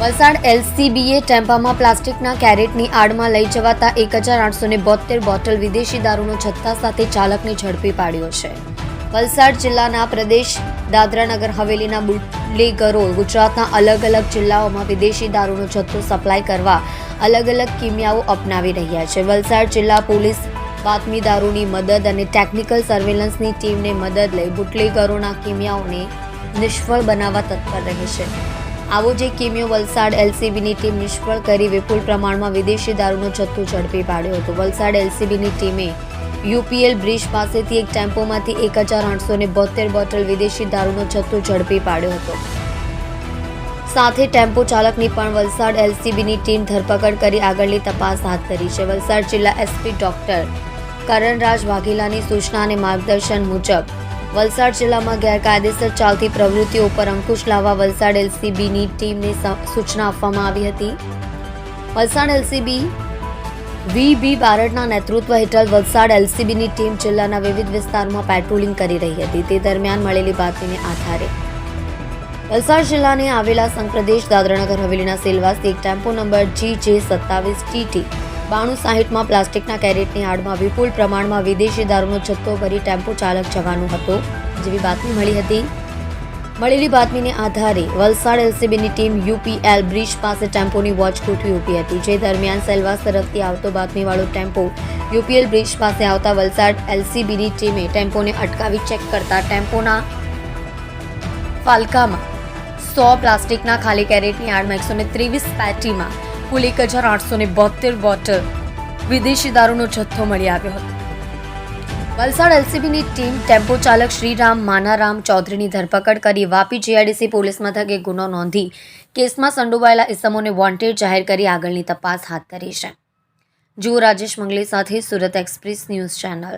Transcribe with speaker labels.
Speaker 1: વલસાડ એલસીબીએ ટેમ્પામાં પ્લાસ્ટિકના કેરેટની આડમાં લઈ જવાતા એક હજાર આઠસો ને બોટલ વિદેશી દારૂનો જથ્થા સાથે ચાલકને ઝડપી પાડ્યો છે. વલસાડ જિલ્લાના પ્રદેશ દાદરાનગર હવેલીના બુટલેગરો ગુજરાતના અલગ અલગ જિલ્લાઓમાં વિદેશી દારૂનો જથ્થો સપ્લાય કરવા અલગ અલગ કિમિયાઓ અપનાવી રહ્યા છે. વલસાડ જિલ્લા પોલીસ બાતમીદારોની મદદ અને ટેકનિકલ સર્વેલન્સની ટીમને મદદ લઈ બુટલેગરોના કિમિયાઓને નિષ્ફળ બનાવવા તત્પર રહે છે. આવો જે કેમિયો વલસાડ એલસીબીની ટીમ નિષ્ફળ કરી, વિપુલ પ્રમાણમાં વિદેશી દારૂનો જથ્થો ઝડપી પાડ્યો હતો. વલસાડ એલસીબીની ટીમે યુપીએલ બ્રિજ પાસેથી એક ટેમ્પોમાંથી એક હજાર આઠસો બોતેર બોટલ વિદેશી દારૂનો જથ્થો ઝડપી પાડ્યો હતો. સાથે ટેમ્પો ચાલકની પણ વલસાડ એલસીબીની ટીમ ધરપકડ કરી આગળની તપાસ હાથ ધરી છે. વલસાડ જિલ્લા એસપી ડોક્ટર કરણરાજ વાઘેલાની સૂચના અને માર્ગદર્શન મુજબ વલસાડ જિલ્લામાં ગેરકાયદેસર ચાલતી પ્રવૃત્તિઓ પર અંકુશ લાવવા વલસાડ એલસીબીની ટીમને સૂચના આપવામાં આવી હતી. વલસાડ એલસીબી વી બી બારડના નેતૃત્વ હેઠળ વલસાડ એલસીબીની ટીમ જિલ્લાના વિવિધ વિસ્તારોમાં પેટ્રોલિંગ કરી રહી હતી. તે દરમિયાન મળેલી બાતમીને આધારે વલસાડ જિલ્લાને આવેલા સંઘપ્રદેશ દાદરાનગર હવેલીના સેલવાસથી એક ટેમ્પો નંબર જી જે સત્તાવીસ ટીટી બાણું સાહીઠમાં પ્લાસ્ટિકના કેરેટની આડમાં વિપુલ પ્રમાણમાં વિદેશી દારૂનો જથ્થો ભરી ટેમ્પો ચાલક જવાનો હતો. જેવી બાતમી મળી હતી. મળેલી બાતમીને આધારે વલસાડ એલસીબીની ટીમ યુપીએલ બ્રિજ પાસે ટેમ્પોની વોચ ગોઠવી ઊભી હતી. જે દરમિયાન સેલવાસ તરફથી આવતો બાતમીવાળો ટેમ્પો યુપીએલ બ્રિજ પાસે આવતા વલસાડ એલસીબીની ટીમે ટેમ્પોને અટકાવી ચેક કરતા ટેમ્પોના ફાલકામાં સો પ્લાસ્ટિકના ખાલી કેરેટની આડમાં એકસો ને ત્રેવીસ પેટીમાં કુલ એક હજાર આઠસો ને બોતેર બોટલ વિદેશી દારૂનો જથ્થો મળી આવ્યો હતો. વલસાડ એલસીબીની ટીમ ટેમ્પો ચાલક શ્રીરામ માનારામ ચૌધરીની ધરપકડ કરી વાપી જીઆઈડીસી પોલીસ મથકે ગુનો નોંધી કેસમાં સંડોવાયેલા ઇસમોને વોન્ટેડ જાહેર કરી આગળની તપાસ હાથ ધરી છે. જુઓ રાજેશ મંગલે સાથે સુરત એક્સપ્રેસ ન્યૂઝ ચેનલ.